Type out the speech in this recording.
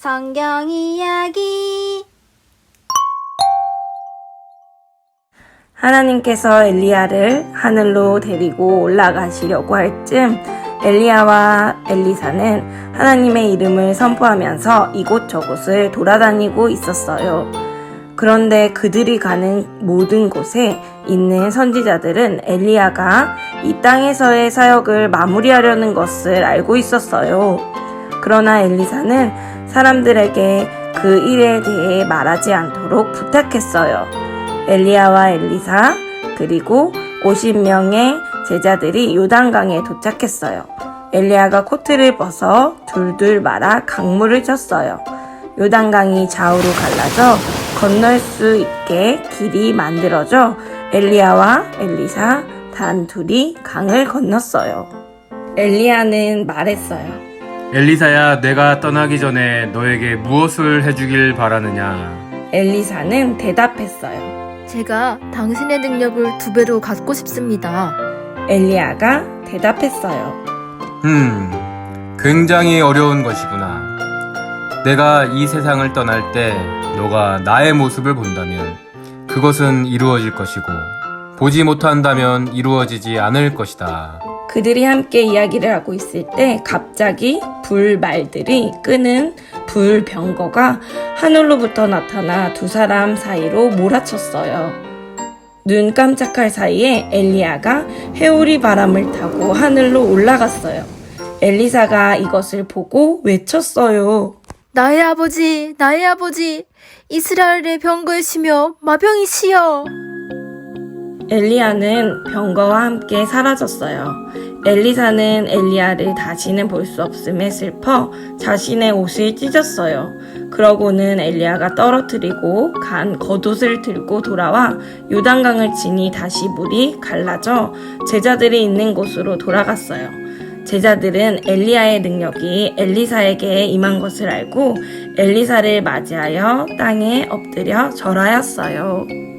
성경 이야기 하나님께서 엘리야를 하늘로 데리고 올라가시려고 할 즈음 엘리야와 엘리사는 하나님의 이름을 선포하면서 이곳저곳을 돌아다니고 있었어요. 그런데 그들이 가는 모든 곳에 있는 선지자들은 엘리야가 이 땅에서의 사역을 마무리하려는 것을 알고 있었어요. 그러나 엘리사는 사람들에게 그 일에 대해 말하지 않도록 부탁했어요. 엘리야와 엘리사 그리고 50명의 제자들이 요단강에 도착했어요. 엘리야가 코트를 벗어 둘둘 말아 강물을 쳤어요. 요단강이 좌우로 갈라져 건널 수 있게 길이 만들어져 엘리야와 엘리사 단 둘이 강을 건넜어요. 엘리야는 말했어요. 엘리사야, 내가 떠나기 전에 너에게 무엇을 해주길 바라느냐? 엘리사는 대답했어요. 제가 당신의 능력을 두 배로 갖고 싶습니다. 엘리야가 대답했어요. 음, 굉장히 어려운 것이구나. 내가 이 세상을 떠날 때 너가 나의 모습을 본다면 그것은 이루어질 것이고 보지 못한다면 이루어지지 않을 것이다. 그들이 함께 이야기를 하고 있을 때 갑자기 불말들이 끄는 불병거가 하늘로부터 나타나 두 사람 사이로 몰아쳤어요. 눈 깜짝할 사이에 엘리야가 해오리 바람을 타고 하늘로 올라갔어요. 엘리사가 이것을 보고 외쳤어요. 나의 아버지, 나의 아버지, 이스라엘의 병거이시며 마병이시여. 엘리야는 병거와 함께 사라졌어요. 엘리사는 엘리야를 다시는 볼 수 없음에 슬퍼 자신의 옷을 찢었어요. 그러고는 엘리야가 떨어뜨리고 간 겉옷을 들고 돌아와 요단강을 지니 다시 물이 갈라져 제자들이 있는 곳으로 돌아갔어요. 제자들은 엘리야의 능력이 엘리사에게 임한 것을 알고 엘리사를 맞이하여 땅에 엎드려 절하였어요.